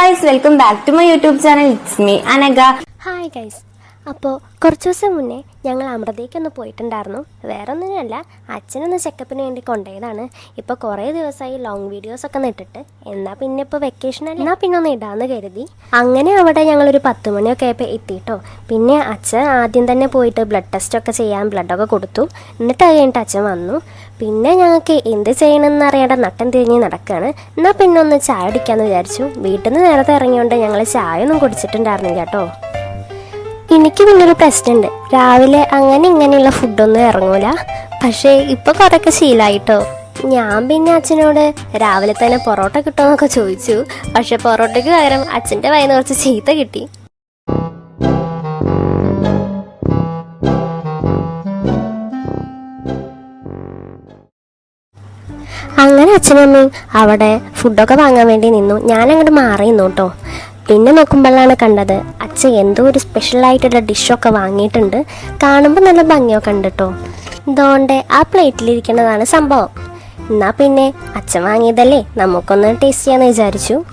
Guys welcome back to my YouTube channel it's me అనగా hi guys അപ്പോൾ കുറച്ച് ദിവസം മുന്നേ ഞങ്ങൾ അമൃതയ്ക്കൊന്ന് പോയിട്ടുണ്ടായിരുന്നു. വേറെ ഒന്നിനല്ല അച്ഛനൊന്ന് ചെക്കപ്പിന് വേണ്ടി കൊണ്ടുപോയതാണ്. ഇപ്പോൾ കുറേ ദിവസമായി ലോങ് വീഡിയോസ് ഒക്കെ ഇട്ടിട്ട്. എന്നാൽ പിന്നെ ഇപ്പോൾ വെക്കേഷൻ എന്നാൽ പിന്നെ ഒന്ന് ഇടാമെന്ന് കരുതി. അങ്ങനെ അവിടെ ഞങ്ങളൊരു പത്ത് മണിയൊക്കെ ആയപ്പോൾ എത്തിയിട്ടോ പിന്നെ അച്ഛൻ ആദ്യം തന്നെ പോയിട്ട് ബ്ലഡ് ടെസ്റ്റ് ഒക്കെ ചെയ്യാൻ ബ്ലഡൊക്കെ കൊടുത്തു. എന്നിട്ട് അത് കഴിഞ്ഞിട്ട് അച്ഛൻ വന്നു. പിന്നെ ഞങ്ങൾക്ക് എന്ത് ചെയ്യണമെന്ന് അറിയാണ്ട് നട്ടം തിരിഞ്ഞ് നടക്കുകയാണ് എന്നാൽ പിന്നെ ഒന്ന് ചായ അടിക്കാമെന്ന് വിചാരിച്ചു. വീട്ടിൽ നിന്ന് നേരത്തെ ഇറങ്ങിയോണ്ട് ഞങ്ങൾ ചായ ഒന്നും കുടിച്ചിട്ടുണ്ടായിരുന്നില്ല കേട്ടോ. എനിക്ക് പിന്നൊരു പ്രശ്നമുണ്ട് രാവിലെ അങ്ങനെ ഇങ്ങനെയുള്ള ഫുഡൊന്നും ഇറങ്ങൂല. പക്ഷേ ഇപ്പൊ കുറെയൊക്കെ ശീലായിട്ടോ. ഞാൻ പിന്നെ അച്ഛനോട് രാവിലെ തന്നെ പൊറോട്ട കിട്ടുമെന്നൊക്കെ ചോദിച്ചു. പക്ഷെ പൊറോട്ടയ്ക്ക് പകരം അച്ഛന്റെ വയന്ന് കുറച്ച് ചീത്ത കിട്ടി. അങ്ങനെ അച്ഛനും അമ്മയും അവിടെ ഫുഡൊക്കെ വാങ്ങാൻ വേണ്ടി നിന്നു. ഞാൻ അങ്ങോട്ട് മാറി നിന്നു കേട്ടോ പിന്നെ നോക്കുമ്പോഴാണ് കണ്ടത്. അച്ഛൻ എന്തോ ഒരു സ്പെഷ്യൽ സ്പെഷ്യലായിട്ടുള്ള ഡിഷൊക്കെ വാങ്ങിയിട്ടുണ്ട്. കാണുമ്പോൾ നല്ല ഭംഗിയോ ഉണ്ട് കേട്ടോ ആ പ്ലേറ്റിലിരിക്കുന്നതാണ് സംഭവം. എന്നാ പിന്നെ അച്ഛൻ വാങ്ങിയതല്ലേ? നമുക്കൊന്ന് ടേസ്റ്റ് ചെയ്യാന്ന് വിചാരിച്ചു.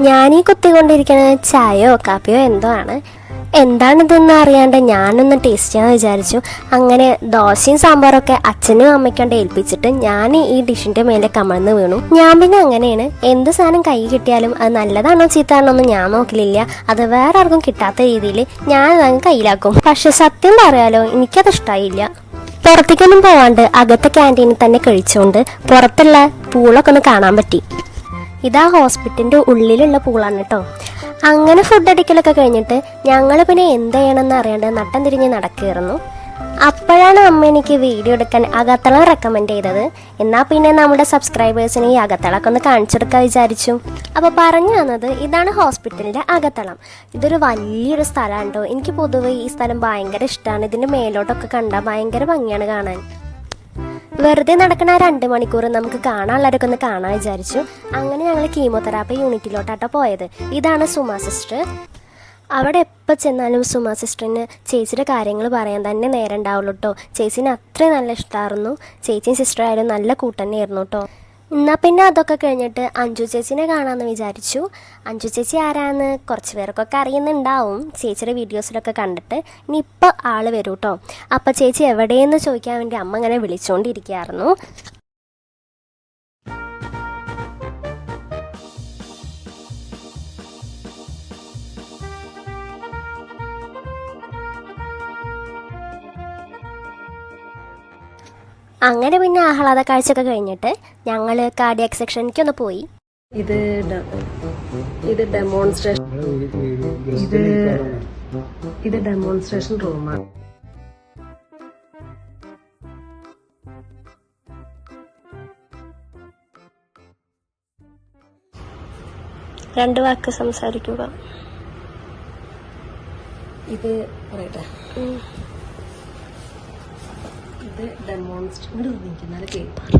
ഞാനീ കുത്തിക്കൊണ്ടിരിക്കുന്നത് ചായയോ കാപ്പിയോ എന്തോ ആണ്. എന്താണിതെന്ന് അറിയാണ്ട് ഞാനൊന്ന് ടേസ്റ്റ് ചെയ്യാൻ വിചാരിച്ചു. അങ്ങനെ ദോശയും സാമ്പാറൊക്കെ അച്ഛനും അമ്മയ്ക്കൊണ്ട് ഏൽപ്പിച്ചിട്ട് ഞാൻ ഈ ഡിഷിന്റെ മേലെ കമഴ്ന്ന് വീണു. ഞാൻ പിന്നെ അങ്ങനെയാണ്. എന്ത് സാധനം കൈ കിട്ടിയാലും അത് നല്ലതാണോ ചീത്താണോ ഒന്നും ഞാൻ നോക്കലില്ല. അത് വേറെ ആർക്കും കിട്ടാത്ത രീതിയിൽ ഞാൻ അതങ്ങ് കയ്യിലാക്കും. പക്ഷെ സത്യം പറയാലോ എനിക്കത് ഇഷ്ടായില്ല. പുറത്തേക്കൊന്നും പോവാണ്ട് അകത്തെ ക്യാന്റീനിൽ തന്നെ കഴിച്ചുകൊണ്ട് പുറത്തുള്ള പൂളൊക്കെ ഒന്ന് കാണാൻ പറ്റി. ഇതാ ഹോസ്പിറ്റലിന്റെ ഉള്ളിലുള്ള പൂളാണ് കേട്ടോ. അങ്ങനെ ഫുഡ് അടിക്കലൊക്കെ കഴിഞ്ഞിട്ട് ഞങ്ങൾ പിന്നെ എന്ത് ചെയ്യണമെന്ന് അറിയാണ്ട് നട്ടം തിരിഞ്ഞ് നടക്കുകയായിരുന്നു. അപ്പോഴാണ് അമ്മ എനിക്ക് വീഡിയോ എടുക്കാൻ അകത്തളം റെക്കമെൻഡ് ചെയ്തത്. എന്നാൽ പിന്നെ നമ്മുടെ സബ്സ്ക്രൈബേഴ്സിന് ഈ അകത്തളമൊക്കെ ഒന്ന് കാണിച്ചെടുക്കാൻ വിചാരിച്ചു. അപ്പോൾ പറഞ്ഞു തന്നത് ഇതാണ് ഹോസ്പിറ്റലിന്റെ അകത്തളം. ഇതൊരു വലിയൊരു സ്ഥലമാണ് കേട്ടോ. എനിക്ക് പൊതുവെ ഈ സ്ഥലം ഭയങ്കര ഇഷ്ടമാണ് ഇതിന്റെ മേലോട്ടൊക്കെ കണ്ടാൽ ഭയങ്കര ഭംഗിയാണ് കാണാൻ. വെറുതെ നടക്കണ രണ്ട് മണിക്കൂർ നമുക്ക് കാണാനുള്ളവരൊക്കെ ഒന്ന് കാണാൻ വിചാരിച്ചു. അങ്ങനെ ഞങ്ങൾ കീമോതെറാപ്പി യൂണിറ്റിലോട്ടാട്ടോ പോയത്. ഇതാണ് സുമ സിസ്റ്റർ. അവിടെ എപ്പോൾ ചെന്നാലും സുമ സിസ്റ്ററിന് ചേച്ചിയുടെ കാര്യങ്ങൾ പറയാൻ തന്നെ നേരം ഉണ്ടാവുള്ളൂ കേട്ടോ ചേച്ചീനെ അത്രയും നല്ല ഇഷ്ടമായിരുന്നു ചേച്ചിയും സിസ്റ്ററായാലും നല്ല കൂട്ടന്നെയായിരുന്നു കേട്ടോ എന്നാൽ പിന്നെ അതൊക്കെ കഴിഞ്ഞിട്ട് അഞ്ജു ചേച്ചിനെ കാണാമെന്ന് വിചാരിച്ചു. അഞ്ജു ചേച്ചി ആരാന്ന് കുറച്ച് പേർക്കൊക്കെ അറിയുന്നുണ്ടാവും. ചേച്ചിയുടെ വീഡിയോസിലൊക്കെ കണ്ടിട്ട് ഇനി ഇപ്പോൾ ആൾ വരൂ കേട്ടോ ചേച്ചി എവിടെയെന്ന് ചോദിക്കാൻ വേണ്ടി അമ്മ ഇങ്ങനെ വിളിച്ചുകൊണ്ടിരിക്കുകയായിരുന്നു അങ്ങനെ പിന്നെ ആഹ്ലാദ കാഴ്ചയൊക്കെ കഴിഞ്ഞിട്ട് ഞങ്ങൾ കാർഡിയാക് സെക്ഷനിലേക്ക് ഒന്ന് പോയി. ഇത് ഇത് ഡെമോൺസ്ട്രേഷൻ ഇത് ഇത് ഡെമോൺസ്ട്രേഷൻ റൂമാണ് രണ്ട് വാക്ക് സംസാരിക്കുക. ഇത് പറയട്ടെ. ഇത് ഡെമോൺസ്ട്രേഷൻ നിൽക്കുന്നാലും കേൾപ്പാർ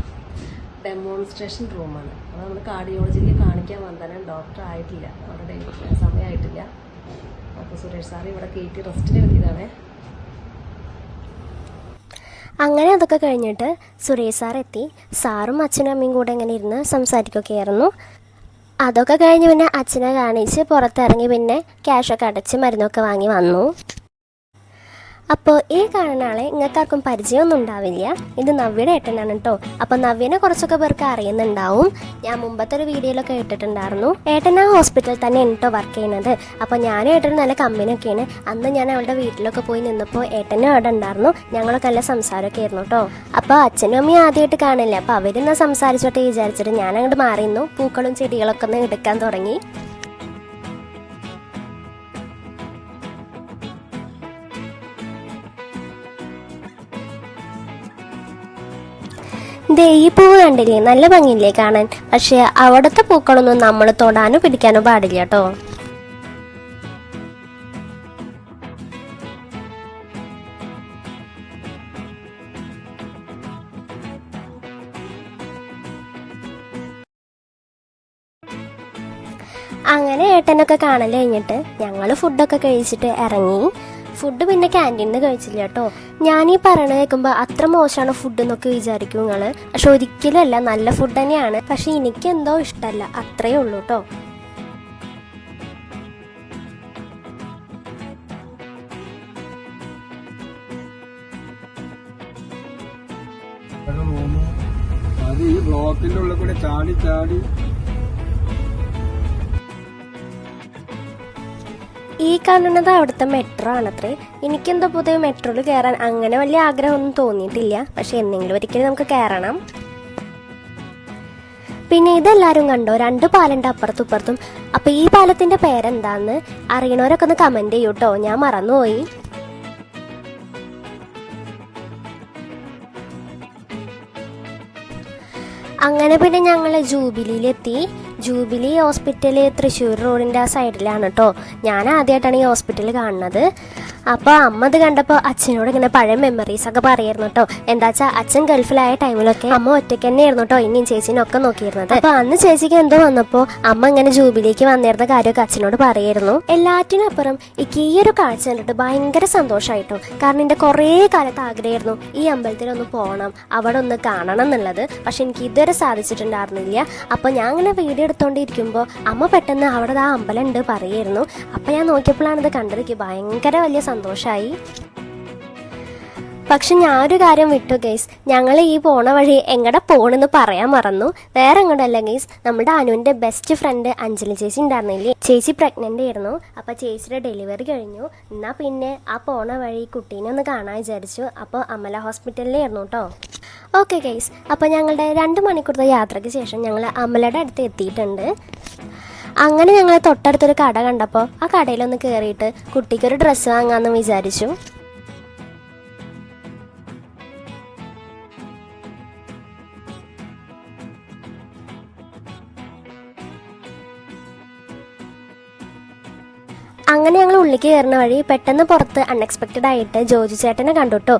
ഡെമോൺസ്ട്രേഷൻ റൂമാണ് അത് നമ്മൾ കാർഡിയോളജിയിൽ കാണിക്കാൻ വന്നാലും ഡോക്ടർ ആയിട്ടില്ല. അവിടെ സമയമായിട്ടില്ല അപ്പോൾ സുരേഷ് സാറ് ഇവിടെ കയറ്റി റെസ്റ്റിന് എത്തിയതാണേ അങ്ങനെ അതൊക്കെ കഴിഞ്ഞിട്ട് സുരേഷ് സാർ എത്തി. സാറും അച്ഛനും അമ്മയും കൂടെ ഇങ്ങനെ ഇരുന്ന് ആയിരുന്നു. അതൊക്കെ കഴിഞ്ഞ് പിന്നെ അച്ഛനെ കാണിച്ച് പുറത്തിറങ്ങി പിന്നെ ക്യാഷൊക്കെ അടച്ച് മരുന്നൊക്കെ വാങ്ങി വന്നു. അപ്പോൾ ഈ കാണുന്ന ആളെ നിങ്ങൾക്കാർക്കും പരിചയമൊന്നും ഉണ്ടാവില്ല. ഇത് നവ്യയുടെ ഏട്ടനാണ് കേട്ടോ അപ്പോൾ നവ്യനെ കുറച്ചൊക്കെ പേർക്ക് അറിയുന്നുണ്ടാവും. ഞാൻ മുമ്പത്തെ ഒരു വീഡിയോയിലൊക്കെ ഇട്ടിട്ടുണ്ടായിരുന്നു. ഏട്ടൻ ആ ഹോസ്പിറ്റലിൽ തന്നെ കേട്ടോ വർക്ക് ചെയ്യുന്നത്. അപ്പോൾ ഞാനും ഏട്ടനും നല്ല കമ്പനിയൊക്കെയാണ്. അന്ന് ഞാൻ അവളുടെ വീട്ടിലൊക്കെ പോയി നിന്നപ്പോൾ ഏട്ടനും അവിടെ ഉണ്ടായിരുന്നു. ഞങ്ങളൊക്കെ നല്ല സംസാരമൊക്കെ ആയിരുന്നു കേട്ടോ അപ്പോൾ അച്ഛനും അമ്മയും ആദ്യമായിട്ട് കാണില്ല? അപ്പോൾ അവരിന്ന് സംസാരിച്ചോട്ടെ വിചാരിച്ചിട്ട് ഞാൻ അങ്ങോട്ട് മാറിയിരുന്നു പൂക്കളും ചെടികളൊക്കെ ഒന്ന് എടുക്കാൻ തുടങ്ങി. ദേ ഈ പൂവ് കണ്ടില്ലേ? നല്ല ഭംഗിയില്ലേ കാണാൻ. പക്ഷെ അവിടുത്തെ പൂക്കളൊന്നും നമ്മൾ തൊടാനോ പിടിക്കാനോ പാടില്ല കേട്ടോ. അങ്ങനെ ഏട്ടനൊക്കെ കാണൽ കഴിഞ്ഞിട്ട് ഞങ്ങൾ ഫുഡൊക്കെ കഴിച്ചിട്ട് ഇറങ്ങി. ഫുഡ് പിന്നെ ക്യാന്റീനിൽ നിന്ന് കഴിച്ചില്ല കേട്ടോ ഞാനീ പറയണ കേൾക്കുമ്പോൾ അത്ര മോശമാണ് ഫുഡ് എന്നൊക്കെ വിചാരിക്കും നിങ്ങൾ പക്ഷെ ഒരിക്കലുമല്ല നല്ല ഫുഡ് തന്നെയാണ്. പക്ഷെ എനിക്ക് എന്തോ ഇഷ്ടമല്ല അത്രയേ ഉള്ളൂ കേട്ടോ ഈ ബ്ലോക്കിന്റെ ഉള്ളിൽ കൂടെ ചാടി ചാടി ഈ കാണുന്നത് അവിടുത്തെ മെട്രോ ആണത്രേ. എനിക്കെന്തോ പുതിയ മെട്രോയിൽ കയറാൻ അങ്ങനെ വലിയ ആഗ്രഹമൊന്നും തോന്നിയിട്ടില്ല. പക്ഷെ എന്തെങ്കിലും ഒരിക്കലും നമുക്ക് കയറണം. പിന്നെ ഇതെല്ലാരും കണ്ടോ? രണ്ട് പാലുണ്ട് അപ്പുറത്തും ഇപ്പുറത്തും. ഈ പാലത്തിന്റെ പേരെന്താന്ന് അറിയണവരൊക്കെ ഒന്ന് കമന്റ് ചെയ്യൂട്ടോ. ഞാൻ മറന്നുപോയി. അങ്ങനെ പിന്നെ ഞങ്ങൾ ജൂബിലിയിലെത്തി. ജൂബിലി ഹോസ്പിറ്റൽ തൃശ്ശൂർ റോഡിന്റെ ആ സൈഡിലാണ് കേട്ടോ ഞാൻ ആദ്യമായിട്ടാണ് ഈ ഹോസ്പിറ്റൽ കാണുന്നത്. അപ്പോൾ അമ്മ അത് കണ്ടപ്പോൾ അച്ഛനോട് ഇങ്ങനെ പഴയ മെമ്മറീസ് ഒക്കെ പറയായിരുന്നു കേട്ടോ. എന്താ വെച്ചാൽ അച്ഛൻ ഗൾഫിലായ ടൈമിലൊക്കെ അമ്മ ഒറ്റയ്ക്ക് തന്നെയായിരുന്നു കേട്ടോ ഇനിയും ചേച്ചീനെ ഒക്കെ നോക്കിയിരുന്നത്. അപ്പോൾ അന്ന് ചേച്ചിക്ക് എന്തോ വന്നപ്പോൾ അമ്മ ഇങ്ങനെ ജൂബിലേക്ക് വന്നിരുന്ന കാര്യമൊക്കെ അച്ഛനോട് പറയായിരുന്നു. എല്ലാറ്റിനപ്പുറം എനിക്ക് ഈ ഒരു കാഴ്ച കണ്ടിട്ട് ഭയങ്കര സന്തോഷമായിട്ടോ കാരണം എന്റെ കുറേ കാലത്ത് ആഗ്രഹമായിരുന്നു ഈ അമ്പലത്തിൽ ഒന്ന് പോകണം അവിടെ ഒന്ന് കാണണം എന്നുള്ളത്. പക്ഷെ എനിക്ക് ഇതുവരെ സാധിച്ചിട്ടുണ്ടായിരുന്നില്ല. അപ്പോൾ ഞാൻ അങ്ങനെ വീഡിയോ എടുത്തോണ്ടിരിക്കുമ്പോൾ അമ്മ പെട്ടെന്ന് അവിടെ ആ അമ്പലം ഉണ്ട് പറയായിരുന്നു. അപ്പോൾ ഞാൻ നോക്കിയപ്പോഴാണ് ഇത് കണ്ടത് ഭയങ്കര വലിയ സന്തോഷമായി പക്ഷെ ഞാനൊരു കാര്യം വിട്ടു ഗെയ്സ് ഞങ്ങൾ ഈ പോണ വഴി എങ്ങടെ പോണെന്ന് പറയാൻ മറന്നു. വേറെ എങ്ങോട്ടല്ല ഗെയ്സ് നമ്മുടെ അനുവിന്റെ ബെസ്റ്റ് ഫ്രണ്ട് അഞ്ജലി ചേച്ചി ഉണ്ടായിരുന്നില്ലേ ചേച്ചി പ്രഗ്നന്റ് ആയിരുന്നു. അപ്പൊ ചേച്ചിയുടെ ഡെലിവറി കഴിഞ്ഞു. എന്നാ പിന്നെ ആ പോണ വഴി കുട്ടീനെ ഒന്ന് കാണാൻ വിചാരിച്ചു. അപ്പോൾ അമല ഹോസ്പിറ്റലിലായിരുന്നു കേട്ടോ ഓക്കെ ഗെയ്സ് അപ്പോൾ ഞങ്ങളുടെ രണ്ട് മണിക്കൂറത്തെ യാത്രയ്ക്ക് ശേഷം ഞങ്ങൾ അമലയുടെ അടുത്ത് എത്തിയിട്ടുണ്ട്. അങ്ങനെ ഞങ്ങൾ തൊട്ടടുത്തൊരു കട കണ്ടപ്പോൾ ആ കടയിലൊന്ന് കയറിയിട്ട് കുട്ടിക്കൊരു ഡ്രസ്സ് വാങ്ങാമെന്ന് വിചാരിച്ചു. അങ്ങനെ ഞങ്ങൾ ഉള്ളിലേക്ക് കയറുന്ന വഴി പെട്ടെന്ന് പുറത്ത് അൺഎക്സ്പെക്റ്റഡ് ആയിട്ട് ജോജു ചേട്ടനെ കണ്ടുട്ടോ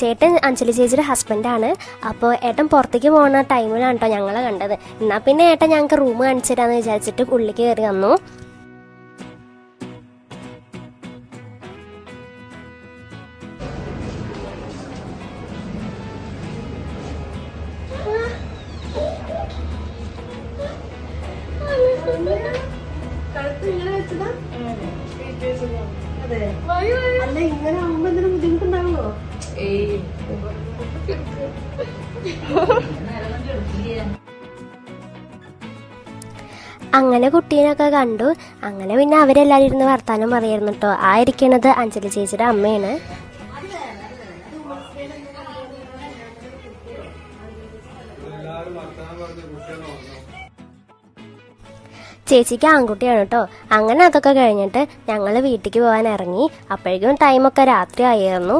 ചേട്ടൻ അഞ്ജലി ചേച്ചിയുടെ ഹസ്ബൻഡാണ് അപ്പോൾ ഏട്ടൻ പുറത്തേക്ക് പോകുന്ന ടൈമിലാണ് കേട്ടോ ഞങ്ങളെ കണ്ടത്. എന്നാൽ പിന്നെ ഏട്ടൻ ഞങ്ങൾക്ക് റൂം കാണിച്ചു തരാമെന്ന് വിചാരിച്ചിട്ട് ഉള്ളിലേക്ക് കയറി വന്നു. അതെ. അല്ല ഇങ്ങനെ ആവുമ്പോ എന്തെങ്കിലും ബുദ്ധിമുട്ടുണ്ടാവുമോ അങ്ങനെ കുട്ടീനൊക്കെ കണ്ടു. അങ്ങനെ പിന്നെ അവരെല്ലാരും ഇരുന്ന് വർത്താനം പറയായിരുന്നു കേട്ടോ ആ ഇരിക്കണത് അഞ്ജലി ചേച്ചിയുടെ അമ്മയാണ്. ചേച്ചിക്ക് ആൺകുട്ടിയാണ് കേട്ടോ അങ്ങനെ അതൊക്കെ കഴിഞ്ഞിട്ട് ഞങ്ങൾ വീട്ടിലേക്ക് പോകാൻ ഇറങ്ങി. അപ്പോഴേക്കും ടൈമൊക്കെ രാത്രി ആയിരുന്നു.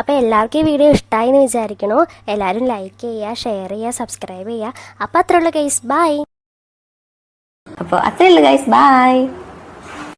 അപ്പോൾ എല്ലാവർക്കും ഈ വീഡിയോ ഇഷ്ടമായി എന്ന് വിചാരിക്കണു. എല്ലാവരും ലൈക്ക് ചെയ്യുക ഷെയർ ചെയ്യുക സബ്സ്ക്രൈബ് ചെയ്യുക. അപ്പോൾ അത്രയുള്ള കേസ് ബൈ അപ്പോൾ അത്രയുള്ള ഉള്ളൂ ഗൈസ് ബൈ